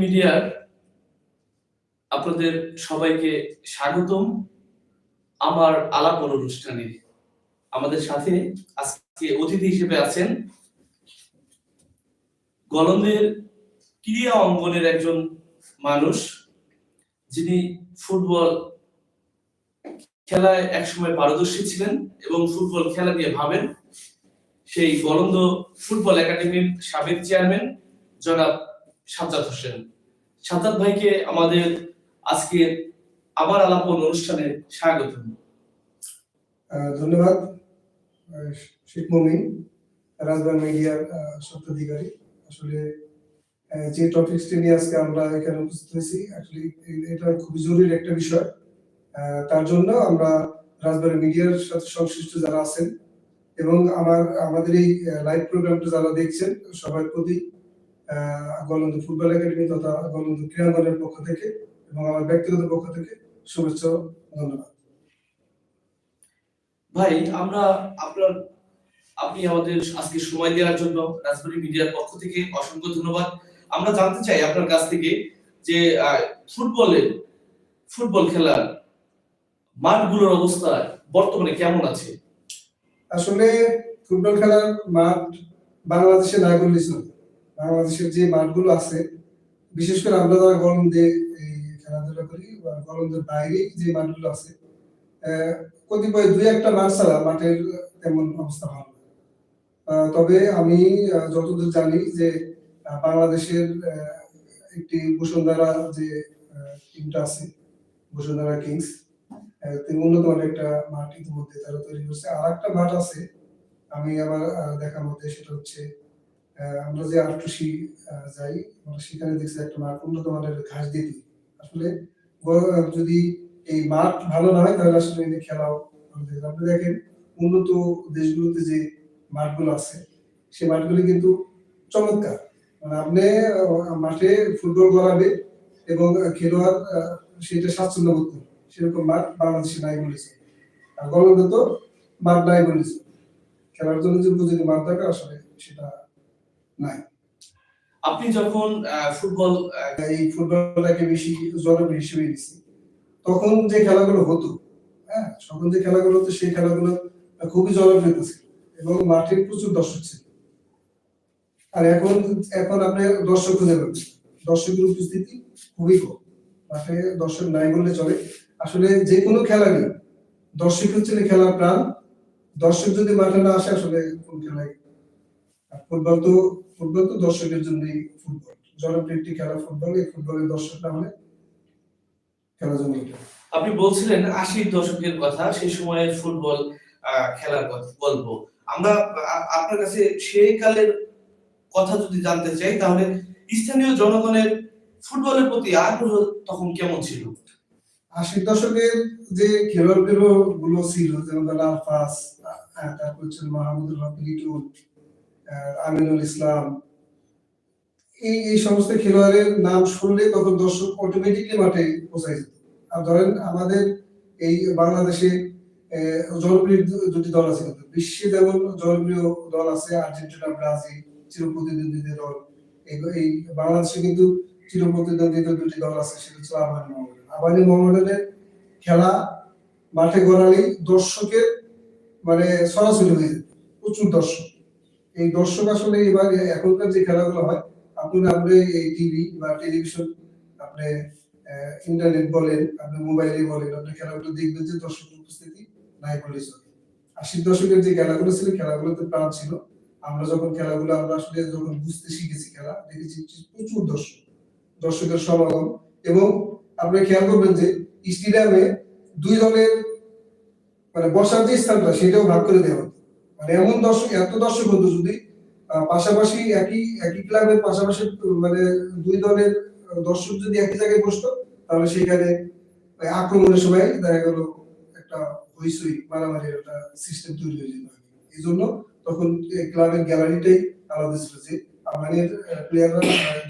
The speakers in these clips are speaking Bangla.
মিডিয়ার আপনাদের সবাইকে স্বাগতম আমার আলাপন অনুষ্ঠানে। আমাদের সাথে আজকে অতিথি হিসেবে আছেন গলন্দের ক্রীড়া অঙ্গনের একজন মানুষ, যিনি ফুটবল খেলায় একসময় পারদর্শী ছিলেন এবং ফুটবল খেলা নিয়ে ভাবেন। সেই গলন্দ ফুটবল একাডেমির সাবেক চেয়ারম্যান জনাব সাজ্জাদ হোসেন। সাজ্জাদ ভাইকে আমাদের আজকে আবার আলাপন অনুষ্ঠানে স্বাগত। ধন্যবাদ। শেখ মমিন, রাজবান মিডিয়ার স্বত্বাধিকারী। আসলে যে টপিকসটি নিয়ে আজকে আমরা এখানে উপস্থিত হয়েছি এটা খুবই জরুরি একটা বিষয়। তার জন্য আমরা রাজবাড়ি মিডিয়ার সাথে সংশ্লিষ্ট যারা আছেন এবং আমার আমাদের এই লাইভ প্রোগ্রামটা যারা দেখছেন, সবার প্রতি গলন্দ ফুটবল একাডেমি তথা গলন্দ ক্রীড়াঙ্গনের পক্ষ থেকে এবং আমার ব্যক্তিগত পক্ষ থেকে শুভেচ্ছা ধন্যবাদ। ভাই আমরা আপনার আপনি আমাদের আজকে সময় দেওয়ার জন্য রাজবাড়ী মিডিয়ার পক্ষ থেকে অসংখ্য ধন্যবাদ। আমরা জানতে চাই আপনার কাছ থেকে যে ফুটবলের ফুটবল খেলার মাঠগুলোর অবস্থা বর্তমানে কেমন আছে? আসলে ফুটবল খেলার মাঠ বাংলাদেশে নাই বললেই বাংলাদেশের যে মাঠগুলো আছে, বিশেষ করে আমরা যারা গরমদে এই খেলাধুলা করি বা বাইরে যে মাঠগুলো আছে কতিপয় দুই একটা মাঠ ছাড়া মাঠের তেমন অবস্থা ভালো তবে আমি যতদূর জানি যে বাংলাদেশের একটি বসুন্ধরা যে টিমটা আছে, বসুন্ধরা কিংস উন্নত একটা মাঠ ইতিমধ্যে তারা তৈরি করছে। আর একটা মাঠ আছে, আমি আবার দেখার মধ্যে সেটা হচ্ছে আমরা যে আটটুসি যাই, আমরা সেখানে দেখছি একটা মাঠ, উন্নত মানের ঘাস দিয়ে তৈরি। আসলে যদি এই মাঠ ভালো না হয়, তাহলে আসলে এই খেলাও। আপনি দেখেন, উন্নত দেশগুলোতে যে মাঠগুলো আছে সেই মাঠগুলি কিন্তু চমৎকার মানে আপনি মাঠে ফুটবল গড়াবে এবং খেলোয়াড় সেটা স্বাচ্ছন্দ্য বোধ করবে সেরকম মাঠ বাংলাদেশে নাই বলেছে আর তো মাঠ নাই বলেছে খেলার জন্য যে উপযোগী মাঠ দরকার, আসলে সেটা নাই। আপনি যখন ফুটবল এই ফুটবলটাকে বেশি জনপ্রিয় হিসেবে নিচ্ছি তখন যে খেলাগুলো হতো হ্যাঁ তখন যে খেলাগুলো হতো সেই খেলাগুলো খুবই জনপ্রিয় ছিল এবং মাঠে প্রচুর দর্শক ছিল। আর এখন এখন আপনি দর্শক খুঁজে পাবেন। দর্শকের উপস্থিতি খুবই কম। মাঠে দর্শক নাই বললে চলে। আসলে যে কোনো খেলারই দর্শক হচ্ছে খেলার প্রাণ। দর্শক যদি মাঠে না আসে আসলে কোন খেলায় ফুটবল তো ফুটবল তো দর্শকের জন্যই ফুটবল। জনপ্রিয় একটি খেলা ফুটবল এই ফুটবলের দর্শক না হলে খেলা জমে আপনি বলছিলেন আশির দশকের কথা সেই সময়ে ফুটবল খেলার গল্প আমরা আপনার কাছে সেই কালের কথা যদি জানতে চাই তাহলে স্থানীয় জনগণের ফুটবলের প্রতি আগ্রহ তখন কেমন ছিল? আশির দশকের যে খেলোয়াড়গুলো গুলো ছিল যেমন তারপর হচ্ছে মাহমুদুল হক আহ, আমিনুল ইসলাম, এই এই সমস্ত খেলোয়াড়ের নাম শুনলে তখন দর্শক অটোমেটিকলি মাঠে পৌঁছায় যেত। আর ধরেন আমাদের এই বাংলাদেশে জনপ্রিয় দুটি দল আছে। বিশ্বে যেমন জনপ্রিয় দল আছে আর্জেন্টিনা, ব্রাজিল চিরপ্রতিদ্বন্দ্বী দল। এই- বাংলাদেশে কিন্তু চিরপ্রতিদ্বন্দ্বী দুটি দল আছে, সেটা হচ্ছে আবানি মোহামেডান আবানি মোহামেডানের খেলা মাঠে গড়ালেই দর্শকের মানে সরাসরি হয়ে যেত প্রচুর দর্শক। এই দর্শক আসলে এবার এখনকার যে খেলাগুলো হয়, আপনি আপনি এই টিভি বা টেলিভিশন আপনি ইন্টারনেট বলেন, আপনি মোবাইলে বলেন, আপনি খেলাগুলো দেখবেন যে দর্শক উপস্থিতি নাই বলে চলে। আশির দশকের যে খেলাগুলো ছিল, খেলাগুলোতে প্রাণ ছিল। আমরা যখন খেলাগুলো, আমরা আসলে যখন বুঝতে শিখেছি খেলা, দেখেছি প্রচুর দর্শক, দর্শকের সমাগম। এবং আপনি খেয়াল করবেন যে স্টেডিয়ামে দুই দলের মানে বসার যে স্থানটা, সেটাও ভাগ করে দেওয়া হতো। মানে এমন দর্শক, এত দর্শক হতো যদি পাশাপাশি একই একই ক্লাবের পাশাপাশি মানে দুই দলের দর্শক যদি একই জায়গায় বসতো, তাহলে সেখানে আক্রমণের সময় দেখা গেল একটা হইসই মারামারির একটা সিস্টেম তৈরি হয়ে যেত। এই জন্য তখন ক্লাবের গ্যালারিটাই আলাদা ছিল যে, আমাদের প্লেয়াররা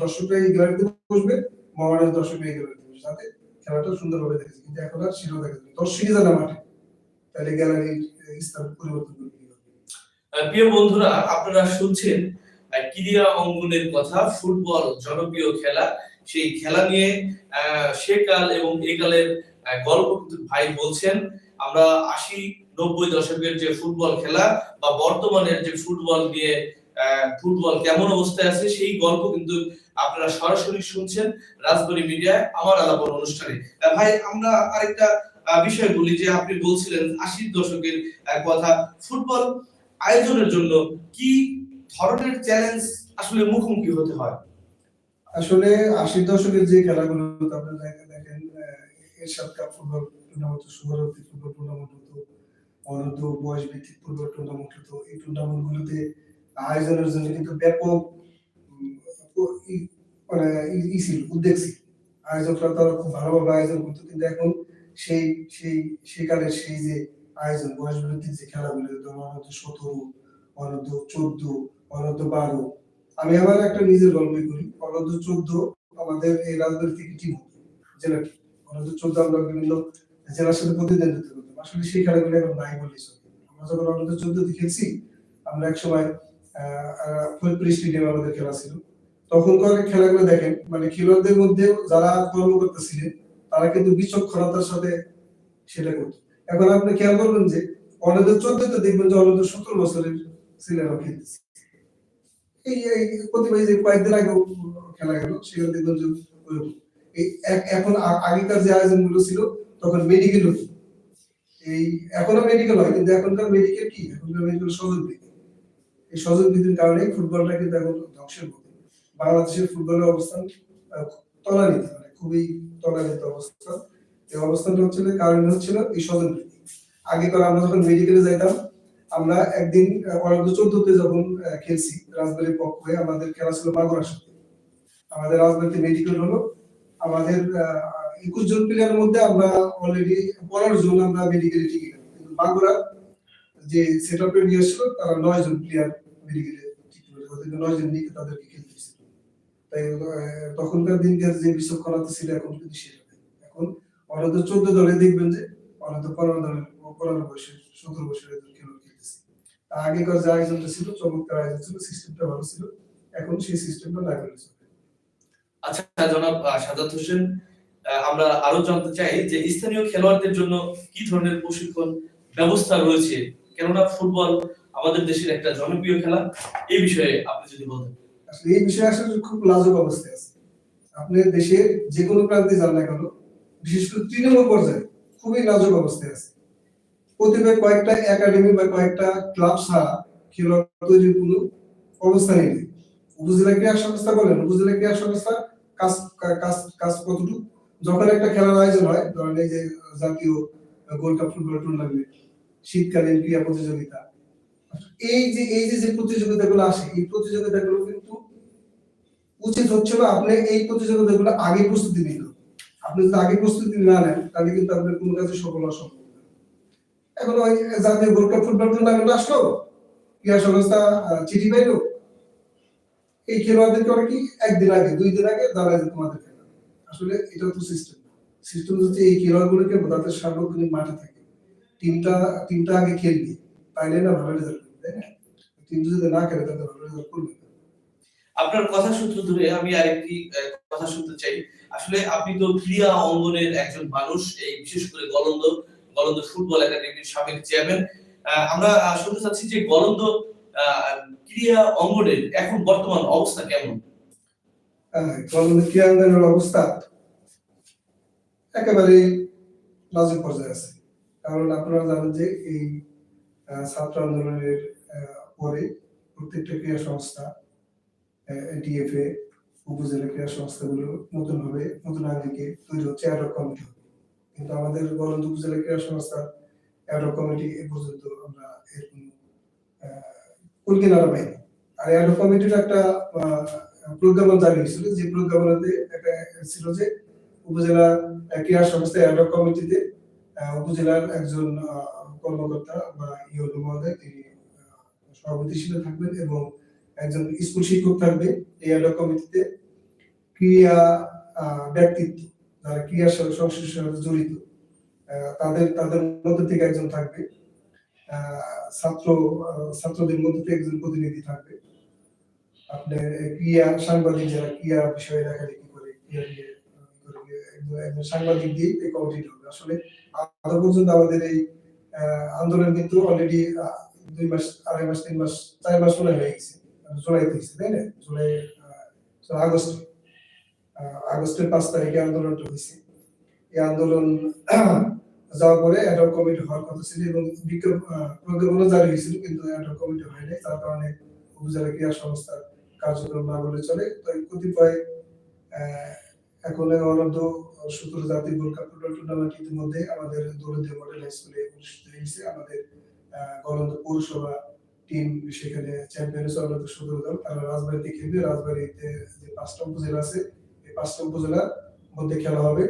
দর্শকরা এই গ্যালারিতে বসবে মহানের দর্শকরা এই গ্যালারিতে বসবে। যাতে খেলাটা সুন্দরভাবে দেখেছে কিন্তু এখন আর সেটাও দেখা যায় দর্শকই জানা মাঠে। তাহলে গ্যালারির স্থান পরিবর্তন প্রিয় বন্ধুরা আপনারা শুনছেন ক্রীড়া অঙ্গনের কথা ফুটবল জনপ্রিয় খেলা। সেই খেলা নিয়ে আহ, সে কাল এবং এ কালের আহ, গল্প ভাই বলছেন। আমরা আশি নব্বই দশকের যে ফুটবল খেলা বা বর্তমানের যে ফুটবল নিয়ে ফুটবল কেমন অবস্থায় আছে সেই গল্প কিন্তু আপনারা সরাসরি শুনছেন রাজবাড়ী মিডিয়ায় আমার আলাপন অনুষ্ঠানে। ভাই আমরা আরেকটা বিষয় বলি যে আপনি বলছিলেন আশির দশকের কথা। ফুটবল আয়োজনের জন্য কি ধরনের চ্যালেঞ্জ আসলে মুখোমুখি হতে হয়? আসলে আশির দশকের যে খেলাগুলো আপনারা দেখেন Ershad cup football tournament football tournament হতো, অনূর্ধ্ব বয়স ভিত্তিক ফুটবল টুর্নামেন্ট হতো। এই টুর্নামেন্ট গুলোতে আয়োজনের জন্য কিন্তু ব্যাপক মানে ই- ছিল, উদ্যোগ ছিল। আয়োজকরা তারা খুব ভালোভাবে আয়োজন করতো, কিন্তু এখন সেই সেই সেকালের সেই যে আয়োজন বয়স ভিত্তিক যে খেলাগুলো ধরুন অনূর্ধ্ব সতেরো অনূর্ধ্ব চোদ্দ অনূর্ধ্ব বারো। আমি আবার একটা নিজের গল্পই করি। অনন্ত চোদ্দ আমাদের এই রাজবাড়ি থেকে টিম হতো, জেলা অনন্ত চোদ্দ আমরা বিভিন্ন জেলার সাথে প্রতিদ্বন্দ্বিতা করতাম। আসলে সেই খেলাগুলো এখন নাই চলে। আমরা যখন অনন্ত চোদ্দতে খেলছি, আমরা এক সময় ফরিদপুর স্টেডিয়ামে আমাদের খেলা ছিল। তখনকার খেলাগুলো দেখেন মানে খেলোয়াড়দের মধ্যে যারা কর্মকর্তা ছিলেন, তারা কিন্তু বিচক্ষণতার সাথে সেটা করতো। এখন আপনি খেয়াল করবেন যে অনন্ত চোদ্দতে দেখবেন যে অনন্ত সতেরো বছরের ছেলেরা খেলতেছে। এই প্রতিবার যে কয়েকদিন আগে খেলা গেল, সেখানে দেখলাম যে এখন আগেকার যে ছিল, তখন মেডিকেল হতো। এই এখনও মেডিকেল হয়, কিন্তু এখনকার মেডিকেল কি? এখনকার মেডিকেল বিধি এই বিধির কারণে ফুটবলটা কিন্তু এখন ধ্বংসের বাংলাদেশের ফুটবলের অবস্থান তলানিতে মানে খুবই তলানিতে অবস্থান এই অবস্থানটা হচ্ছিল, কারণ হচ্ছিল এই সহযোগ বিধি আগে আমরা যখন মেডিকেলে যাইতাম, আমরা একদিন অনন্ত চোদ্দতে যখন খেলছি রাজবাড়ির পক্ষ হয়ে, আমাদের খেলা ছিল মাগুরার সাথে আমাদের রাজবাড়িতে মেডিকেল হলো। আমাদের একুশ জন প্লেয়ারের মধ্যে আমরা অলরেডি পনেরো জন আমরা মেডিকেলে টিকে গেলাম। কিন্তু মাগুরা যে সেট আপে নিয়ে আসলো তারা নয় জন প্লেয়ার মেডিকেলে টিকে গেলো। নয় জন নিয়ে তাদেরকে খেলতে তাই তখনকার দিনকার যে বিশ্বকর্মাতে ছিল, এখন কিন্তু সেটা নেই। এখন অনন্ত চোদ্দ দলে দেখবেন যে পনেরো দলের পনেরো বয়সের সতেরো খেলোয়াড় খেলতেছে। আগেকার যে আয়োজনটা ছিল চমৎকার আয়োজন ছিল সিস্টেমটা ভালো ছিল। এখন সেই সিস্টেমটা চলে। আচ্ছা জনাব সাদাত হোসেন আমরা আরও জানতে চাই যে স্থানীয় খেলোয়াড়দের জন্য কি ধরনের প্রশিক্ষণ ব্যবস্থা রয়েছে? কেননা ফুটবল আমাদের দেশের একটা জনপ্রিয় খেলা। এই বিষয়ে আপনি যদি বলতেন আসলে এই বিষয়ে আসলে খুব লাজুক অবস্থায় আছে। আপনার দেশের যে কোনো প্রান্তে যান না কেন বিশেষ করে তৃণমূল পর্যায়ে খুবই নাজুক অবস্থায় আছে। প্রতিভায় কয়েকটা একাডেমি বা কয়েকটা ক্লাব ছাড়া খেলোয়াড় তৈরির কোনো অবস্থানই নেই। উপজেলা ক্রীড়া সংস্থা বলেন, উপজেলা ক্রীড়া সংস্থা কাজ কাজ কাজ কতটুকু? যখন একটা খেলার আয়োজন হয়, ধরেন এই যে জাতীয় গোল্ড কাপ ফুটবল টুর্নামেন্ট শীতকালীন ক্রীড়া প্রতিযোগিতা, এই যে এই যে যে প্রতিযোগিতাগুলো আসে, এই প্রতিযোগিতাগুলো কিন্তু উচিত হচ্ছিল আপনি এই প্রতিযোগিতাগুলো আগে প্রস্তুতি নিন আপনি যদি আগে প্রস্তুতি না নেন, তাহলে কিন্তু আপনার কোনো কাজে সফল হওয়া সম্ভব না। এখন ওই জাতীয় গোল্ড কাপ ফুটবল টুর্নামেন্ট আসলো ক্রীড়া সংস্থা চিঠি পাইলো? এই খেলোয়াড়দেরকে ওরা কি একদিন আগে, দুই দিন আগে দাঁড়ায় যে তোমাদের আসলে এটা তো সিস্টেম সিস্টেম হচ্ছে এই খেলোয়াড়গুলোকে তাদের সার্বক্ষণিক মাঠে থাকে। টিমটা টিমটা আগে খেলবে, তাইলে না ভালো রেজাল্ট করবে তাই না? টিমটা যদি না খেলে, তাহলে ভালো রেজাল্ট করবে আপনার কথা সূত্র ধরে আমি আরেকটি কথা শুনতে চাই। আসলে আপনি তো ক্রীড়া অঙ্গনের একজন মানুষ এই বিশেষ করে গলন্দ গলন্দ ফুটবল একাডেমির সাবেক চেয়ারম্যান। আমরা শুনতে চাচ্ছি যে গলন্দ ক্রীড়া অঙ্গনের এখন বর্তমান অবস্থা কেমন? হ্যাঁ, কলমের ক্রীড়াঙ্গনের অবস্থা একেবারে নাজুক পর্যায়ে আছে। কারণ আপনারা জানেন যে এই ছাত্র আন্দোলনের পরে প্রত্যেকটা ক্রীড়া সংস্থা ডিএফএ উপজেলা ক্রীড়া সংস্থাগুলো নতুন ভাবে নতুন আঙ্গিকে তৈরি হচ্ছে অ্যাডক কমিটি কিন্তু আমাদের গলন্দ উপজেলা ক্রীড়া সংস্থা অ্যাডক কমিটি এ পর্যন্ত আমরা এর কোনো আর অ্যাডক কমিটির একটা প্রজ্ঞাপন জারি হয়েছিল। যে প্রজ্ঞাপনাতে একটা ছিল যে উপজেলা ক্রীড়া সংস্থা অ্যাডক কমিটিতে উপজেলার একজন কর্মকর্তা বা ইউনো মহোদয় তিনি সভাপতি হিসেবে থাকবেন এবং একজন স্কুল শিক্ষক থাকবে। অ্যাডক কমিটিতে ক্রিয়া ব্যক্তিত্ব যারা ক্রিয়া সং- সংশ্লিষ্ট সাথে জড়িত তাদের তাদের মধ্যে থেকে একজন থাকবে ছাত্র ছাত্রদের মধ্যে থেকে একজন প্রতিনিধি থাকবে। আপনার ক্রিয়া সাংবাদিক যারা ক্রিয়া বিষয়ে লেখালেখি করে একজন- সাংবাদিক দিয়ে এই হবে। আসলে আদৌ পর্যন্ত আমাদের এই আন্দোলন কিন্তু অলরেডি দুই মাস, আড়াই মাস, তিন মাস, চার মাস হয়ে গেছে। জুলাইতে হয়েছে তাই না? জুলাই আগস্ট আগস্টের পাঁচ তারিখে আন্দোলনটা হয়েছে। এই আন্দোলন যাওয়ার পরে অ্যাডক কমিটি হওয়ার কথা ছিল এবং প্রজ্ঞাপনও জারি হয়েছিল, কিন্তু অ্যাডক কমিটি হয়নি তার কারণে উপজেলা ক্রীড়া সংস্থার কার্যক্রম না বলে চলে। তো কতিপয় এখন অনন্ত সতেরো জাতীয় গোল্ড কাপ টুর্নামেন্ট ইতিমধ্যে আমাদের দৌলতদিয়া মডেল হাই স্কুলে অনুষ্ঠিত হয়েছে। আমাদের গলন্দ পৌরসভা টিম সেখানে দল। তারা রাজবাড়িতে খেলবে। রাজবাড়িতে যে পাঁচটা উপজেলা আছে, এই পাঁচটা উপজেলার মধ্যে খেলা হবে।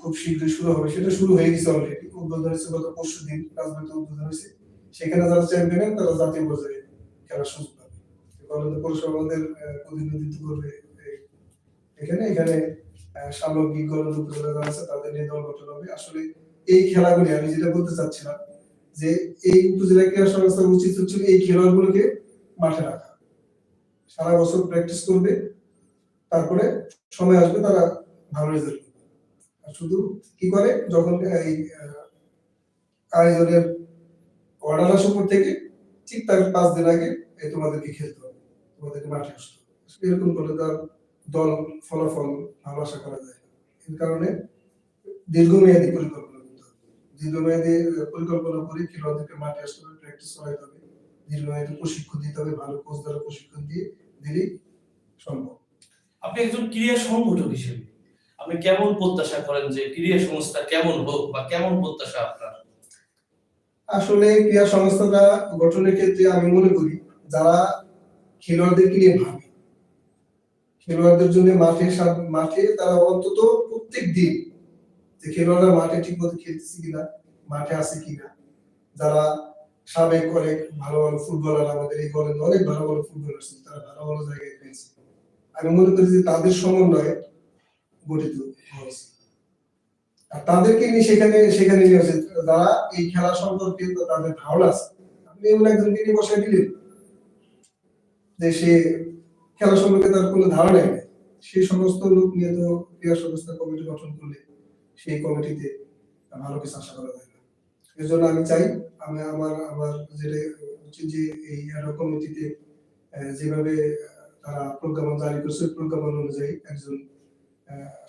খুব শীঘ্রই শুরু হবে। সেটা শুরু হয়ে গেছে অলরেডি উদ্বোধন হয়েছে গত পরশু দিন রাজবাড়িতে উদ্বোধন হয়েছে। সেখানে যারা চ্যাম্পিয়ন হবে তারা জাতীয় পর্যায়ে খেলার সুযোগ পাবে। গলন্দ পৌরসভা আমাদের প্রতিনিধিত্ব করবে এখানে। এখানে সামগ্রিক উপজেলা যারা আছে, তাদের নিয়ে দল গঠন হবে। আসলে এই খেলাগুলি আমি যেটা বলতে চাচ্ছিলাম যে এই উপজেলা ক্রীড়া সংস্থার উচিত হচ্ছে এই খেলোয়াড়গুলোকে মাঠে রাখা। সারা বছর প্র্যাকটিস করবে, তারপরে সময় আসবে তারা ভালো রেজাল্ট আর শুধু কি করে? যখন এই আয়োজনের অর্ডার আসার পর থেকে, ঠিক তার পাঁচ দিন আগে এই তোমাদেরকে খেলতে হবে, তোমাদেরকে মাঠে আসতে হবে। এরকম করলে তার দল ফলাফল ভালো আশা করা যায়। এর কারণে দীর্ঘমেয়াদী পরিকল্পনা দীর্ঘমেয়াদী পরিকল্পনা করে খেলোয়াড়দেরকে মাঠে আসতে হবে প্র্যাকটিস করাইতে হবে। দীর্ঘমেয়াদী প্রশিক্ষণ দিতে হবে ভালো কোচ দ্বারা প্রশিক্ষণ দিয়ে দিলেই সম্ভব। আপনি একজন ক্রীড়া সংগঠক হিসেবে আপনি কেমন প্রত্যাশা করেন যে ক্রীড়া সংস্থা কেমন হোক বা কেমন প্রত্যাশা আপনার? আসলে ক্রীড়া সংস্থাটা গঠনের ক্ষেত্রে আমি মনে করি যারা খেলোয়াড়দেরকে নিয়ে ভাবে খেলোয়াড়দের জন্য মাঠে মাঠে তারা অন্তত প্রত্যেক দিন যে খেলোয়াড়রা মাঠে ঠিক মতো খেলতেছে কিনা, মাঠে আছে কিনা, যারা সাবেক অনেক ভালো ভালো ফুটবলার আমাদের এই গলেন অনেক ভালো ভালো ফুটবলার ছিল, তারা ভালো ভালো জায়গায় খেলছে। আমি মনে করি যে তাদের সমন্বয়ে গঠিত হয়েছে। আর তাদেরকে নিয়ে সেখানে সেখানে নিয়ে আসে, যারা এই খেলা সম্পর্কে তাদের ধারণা আছে। আপনি এমন একজনকে নিয়ে বসাই দিলেন যে সে খেলা সম্পর্কে তার কোনো ধারণাই নেই। সেই সমস্ত লোক নিয়ে তো ক্রীড়া সংস্থা কমিটি গঠন করলে সেই কমিটিতে ভালো কিছু আশা করা যায় না এর জন্য আমি চাই, আমি আমার আমার যেটা উচিত যে এই কমিটিতে যেভাবে তারা প্রজ্ঞাপন জারি করছে প্রজ্ঞাপন অনুযায়ী একজন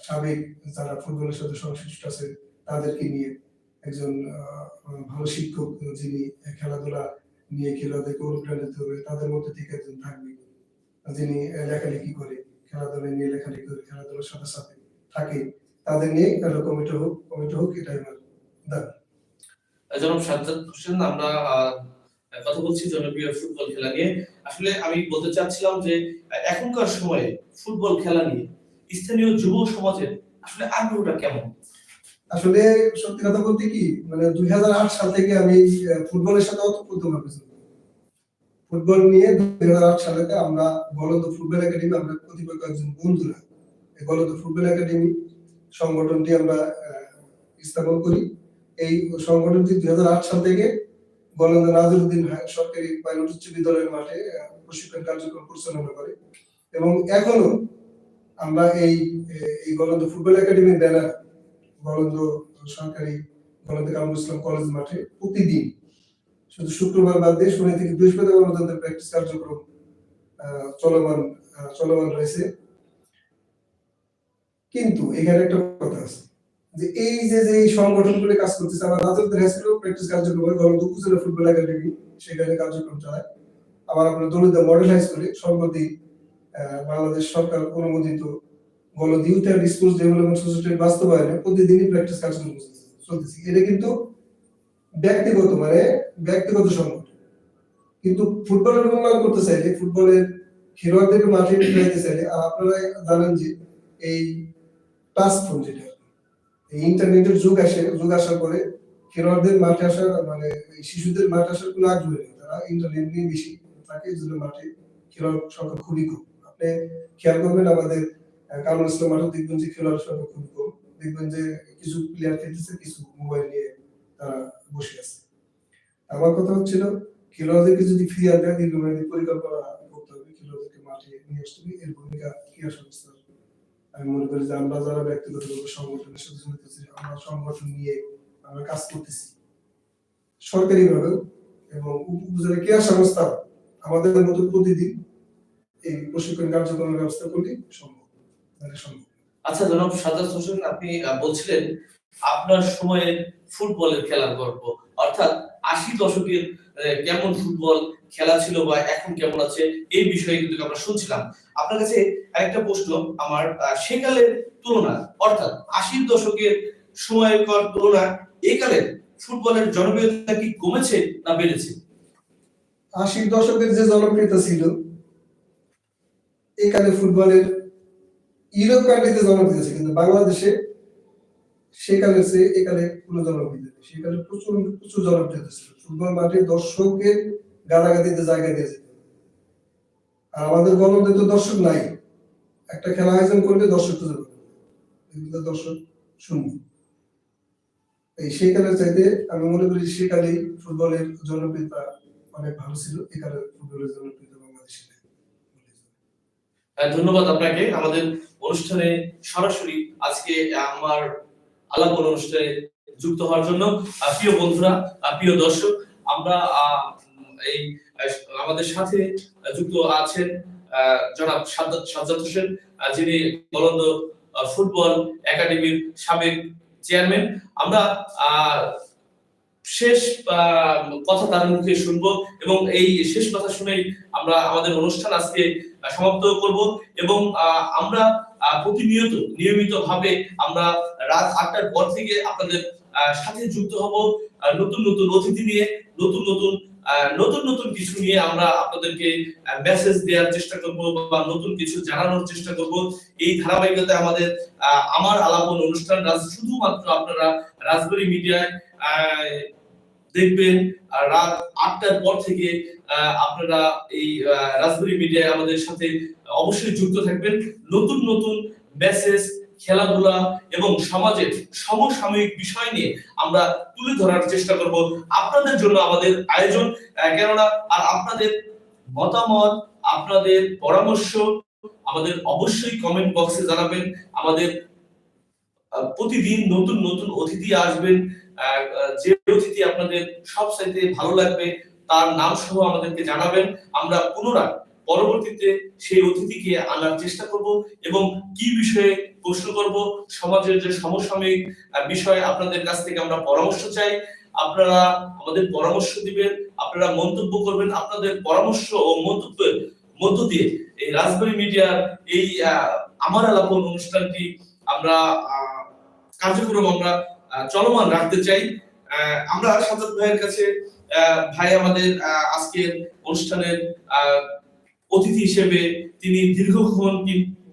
সাবেক যারা ফুটবলের সাথে সংশ্লিষ্ট আছে, তাদেরকে নিয়ে একজন ভালো শিক্ষক যিনি খেলাধুলা নিয়ে খেলোয়াড়দেরকে অনুপ্রাণিত হবে তাদের মধ্যে থেকে একজন থাকবে। যিনি লেখালেখি করে, খেলাধুলা নিয়ে লেখালেখি করে, খেলাধুলার সাথে সাথে থাকে। তাদের নিয়ে একটা কমিটি হোক কমিটি হোক এটাই আমার দাবি। জনাব সাজ্জাদ হোসেন আমরা কথা বলছি জনপ্রিয় ফুটবল খেলা নিয়ে। আসলে আমি বলতে চাচ্ছিলাম যে এখনকার সময়ে ফুটবল খেলা নিয়ে স্থানীয় যুব সমাজের আসলে আগ্রহটা কেমন? আসলে সত্যি কথা বলতে কি মানে দুই হাজার আট সাল থেকে আমি ফুটবলের সাথে অতপ্রতভাবে জড়িত। ফুটবল নিয়ে দুই সালে আমরা ফুটবল একাডেমি আমরা কতিপয় কয়েকজন বন্ধুরা বলদ ফুটবল একাডেমি সংগঠনটি আমরা স্থাপন করি। এই সংগঠনটি দুই সাল থেকে বলন্দ নাজিরুদ্দিন সরকারি পাইলট উচ্চ বিদ্যালয়ের মাঠে প্রশিক্ষণ কার্যক্রম পরিচালনা করে। এবং এখনও আমরা এই এই গলন্দ ফুটবল একাডেমির ব্যানার গলন্দ সরকারি গলন্দ কামরুল ইসলাম কলেজ মাঠে প্রতিদিন শুধু শুক্রবার বাদ দিয়ে শনি থেকে বৃহস্পতিবার পর্যন্ত প্র্যাকটিস কার্যক্রম চলমান চলমান রয়েছে। কিন্তু এখানে একটা কথা আছে, যে এই যে যে সংগঠনগুলো কাজ করতেছে, আমার রাজেন্দ্র হাইস্কুলেও প্র্যাকটিস কার্যক্রম গলন্দ উপজেলা ফুটবল একাডেমি সেখানে কার্যক্রম চালায় আবার আপনার দলিত মডেল হাই স্কুলে সম্প্রতি বাংলাদেশ সরকার অনুমোদিত গলদ ইউথ অ্যান্ড ডেভেলপমেন্ট সোসাইটির বাস্তবায়নে প্রতিদিনই প্র্যাকটিস কার্যক্রম চলতেছে। এটা কিন্তু ব্যক্তিগত মানে ব্যক্তিগত সংগঠন কিন্তু ফুটবলের উন্নয়ন করতে চাইলে ফুটবলের খেলোয়াড়দেরকে মাঠে ফিরাইতে চাইলে, আর আপনারা জানেন যে এই এই ইন্টারনেটের যুগ আসে, যুগ আসার পরে খেলোয়াড়দের মাঠে আসার মানে শিশুদের মাঠে আসার কোনো আগ্রহ নেই। তারা ইন্টারনেট নিয়ে বেশি থাকে মাঠে খেলোয়াড় সংখ্যা খুবই কম। আপনি খেয়াল করবেন আমাদের ইসলাম মাঠে দেখবেন যে খেলোয়াড় সংখ্যা খুবই কম। দেখবেন যে কিছু প্লেয়ার খেলতেছে, কিছু মোবাইল নিয়ে তারা বসে আছে। আমার কথা হচ্ছিল, খেলোয়াড়দেরকে যদি ফিরিয়ে দেয় দীর্ঘমেয়াদী পরিকল্পনা করতে হবে, খেলোয়াড়দেরকে মাঠে নিয়ে আসতে হবে। এর ভূমিকা ক্রীড়া সংস্থার আমি মনে করি যে আমরা যারা ব্যক্তিগতভাবে সংগঠনের সাথে জড়িত আমরা সংগঠন নিয়ে আমরা কাজ করতেছি। সরকারি ভাবে এবং উপজেলা ক্রীড়া সংস্থা আমাদের মতো প্রতিদিন এই প্রশিক্ষণ কার্যক্রমের ব্যবস্থা করলে সম্ভব সম্ভব। আচ্ছা জনাব সাজাদ হোসেন, আপনি বলছিলেন আপনার সময়ে ফুটবলের খেলার গল্প, অর্থাৎ আশি দশকের কেমন ফুটবল খেলা ছিল বা এখন কেমন আছে, এই বিষয়ে কিন্তু আমরা শুনছিলাম। আপনার কাছে আরেকটা প্রশ্ন, আমার সেকালের তুলনা, অর্থাৎ আশির দশকের সময়কার তুলনা এই কালের ফুটবলের জনপ্রিয়তা কি কমেছে না বেড়েছে? আশির দশকের যে জনপ্রিয়তা ছিল এখানে ফুটবলের ইউরোপ কান্ট্রিতে জনপ্রিয়তা ছিল, কিন্তু বাংলাদেশে সেখানে সে এখানে কোনো জনপ্রিয়তা নেই। সেখানে প্রচুর প্রচুর জনপ্রিয়তা ছিল। ফুটবল মাঠে দর্শকের গাদাগাদিতে জায়গা দিয়েছে আর আমাদের গণতে তো দর্শক নাই। একটা খেলা আয়োজন করলে দর্শক তো যাবে দর্শক শূন্য। এই সেকালের চাইতে আমি মনে করি সেকালেই ফুটবলের জনপ্রিয়তা অনেক ভালো ছিল। এখানে ফুটবলের জনপ্রিয়তা বাংলাদেশে ধন্যবাদ আপনাকে। আমাদের অনুষ্ঠানে সরাসরি আজকে আমার আলাপ অনুষ্ঠানে যুক্ত হওয়ার জন্য। প্রিয় বন্ধুরা প্রিয় দর্শক, আমরা এই আমাদের সাথে যুক্ত আছেন জনাব সাজ্জাদ হোসেন যিনি বলন্দ ফুটবল একাডেমির সাবেক চেয়ারম্যান। আমরা শেষ কথা তার মুখে শুনব এবং এই শেষ কথা শুনেই আমরা আমাদের অনুষ্ঠান আজকে সমাপ্ত করব এবং আমরা প্রতিনিয়ত নিয়মিত ভাবে আমরা রাত আটটার পর থেকে আপনাদের সাথে যুক্ত হব। নতুন নতুন অতিথি নিয়ে, নতুন নতুন নতুন নতুন কিছু নিয়ে আমরা আপনাদেরকে মেসেজ দেওয়ার চেষ্টা করব বা নতুন কিছু জানানোর চেষ্টা করব। এই ধারাবাহিকতায় আমাদের আমার আলাপন অনুষ্ঠান শুধুমাত্র আপনারা রাজবাড়ী মিডিয়ায় দেখবেন রাত আটটার পর থেকে আপনারা এই রাজবাড়ী মিডিয়ায় আমাদের সাথে অবশ্যই যুক্ত থাকবেন। নতুন নতুন মেসেজ খেলাধুলা এবং সমাজের সমসাময়িক বিষয় নিয়ে আমরা তুলে ধরার চেষ্টা করব। আপনাদের জন্য আমাদের আয়োজন। কেননা, আর আপনাদের মতামত, আপনাদের পরামর্শ আমাদের অবশ্যই কমেন্ট বক্সে জানাবেন। আমাদের প্রতিদিন নতুন নতুন অতিথি আসবেন। যে অতিথি আপনাদের সব সাইতে ভালো লাগবে, তার নাম সহ আমাদেরকে জানাবেন। আমরা পুনরায় পরবর্তীতে সেই অতিথিকে আনার চেষ্টা করব এবং কি বিষয়ে প্রশ্ন করব, সমাজের যে সমসাময়িক বিষয়ে আপনাদের কাছ থেকে আমরা পরামর্শ চাই। আপনারা আমাদের পরামর্শ দিবেন, আপনারা মন্তব্য করবেন, আপনাদের পরামর্শ ও মন্তব্যের মধ্য দিয়ে এই রাজবাড়ী মিডিয়ার এই আমার আলাপন অনুষ্ঠানটি আমরা কার্যক্রম আমরা চলমান রাখতে চাই। আমরা সাজাদ ভাইয়ের কাছে ভাই আমাদের আজকের অনুষ্ঠানের অতিথি হিসেবে তিনি দীর্ঘক্ষণ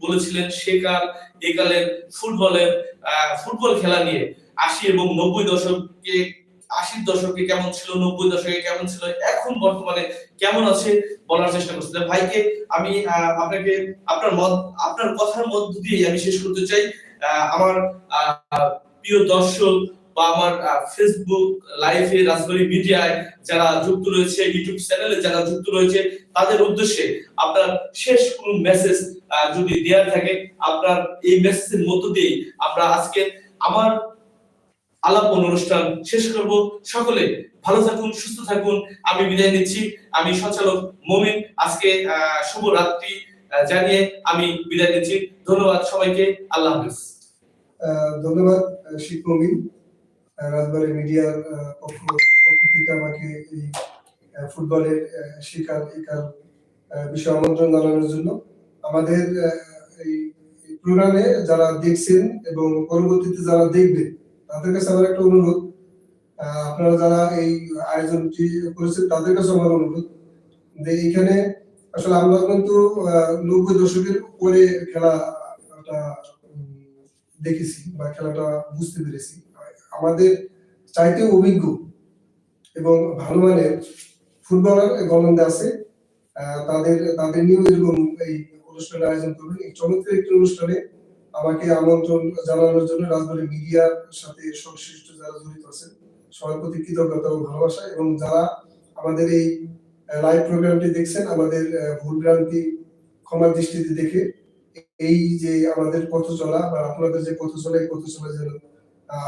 বলেছিলেন সেকাল একালের ফুটবলের ফুটবল খেলা নিয়ে আশি এবং নব্বই দশকে, আশির দশকে কেমন ছিল, নব্বই দশকে কেমন ছিল, এখন বর্তমানে কেমন আছে বলার চেষ্টা করছিলাম ভাইকে আমি আপনাকে আপনার মত, আপনার কথার মধ্য দিয়ে আমি শেষ করতে চাই। আমার প্রিয় দর্শক আমার ফেসবুক লাইভে রাজবাড়ী মিডিয়ায় যারা যুক্ত রয়েছে ইউটিউব চ্যানেলে যারা যুক্ত রয়েছে, তাদের উদ্দেশ্যে আপনার শেষ মেসেজ যদি থাকে, আপনার এই মেসেজের মধ্য আমরা আজকে আমার আলাপন অনুষ্ঠান শেষ করব। সকলে ভালো থাকুন, সুস্থ থাকুন। আমি বিদায় নিচ্ছি। আমি সঞ্চালক মমিন। আজকে শুভ রাত্রি জানিয়ে আমি বিদায় নিচ্ছি। ধন্যবাদ সবাইকে। আল্লাহ হাফিজ। ধন্যবাদ শিখ মমিন। রাজবাড়ী মিডিয়ার পক্ষ থেকে আমাকে এই ফুটবলের শিকার একার বিষয়ে আমন্ত্রণ জানানোর জন্য। আমাদের এই প্রোগ্রামে যারা দেখছেন এবং পরবর্তীতে যারা দেখবেন, তাদের কাছে আমার একটা অনুরোধ। আপনারা যারা এই আয়োজনটি করেছেন, তাদের কাছে আমার অনুরোধ যে এখানে আসলে আমরা কিন্তু নব্বই দশকের পরে খেলাটা দেখেছি বা খেলাটা বুঝতে পেরেছি। আমাদের চাইতে অভিজ্ঞ এবং ভালো মানের ফুটবলার গণন্দে আছে। তাদের তাদের নিয়েও এরকম এই অনুষ্ঠানের আয়োজন করবেন। এই চমৎকার একটি অনুষ্ঠানে আমাকে আমন্ত্রণ জানানোর জন্য রাজবাড়ী মিডিয়ার সাথে সংশ্লিষ্ট যারা জড়িত আছেন সবার প্রতি কৃতজ্ঞতা ও ভালোবাসা এবং যারা আমাদের এই লাইভ প্রোগ্রামটি দেখছেন আমাদের আহ, ভুল ভ্রান্তি ক্ষমার দৃষ্টিতে দেখে এই যে আমাদের পথ চলা বা আপনাদের যে পথ চলা এই পথ চলা যেন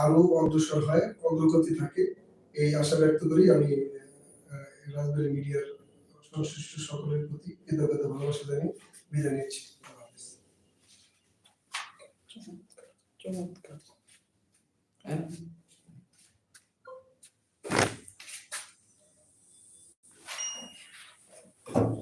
আরও অগ্রসর হয়, অগ্রগতি থাকে। এই আশা ব্যক্ত করি আমি রাজবাড়ি মিডিয়ার সংশ্লিষ্ট সকলের প্রতি কৃতজ্ঞতা, ভালোবাসা জানিয়ে বিদায় নিচ্ছি। Thank you.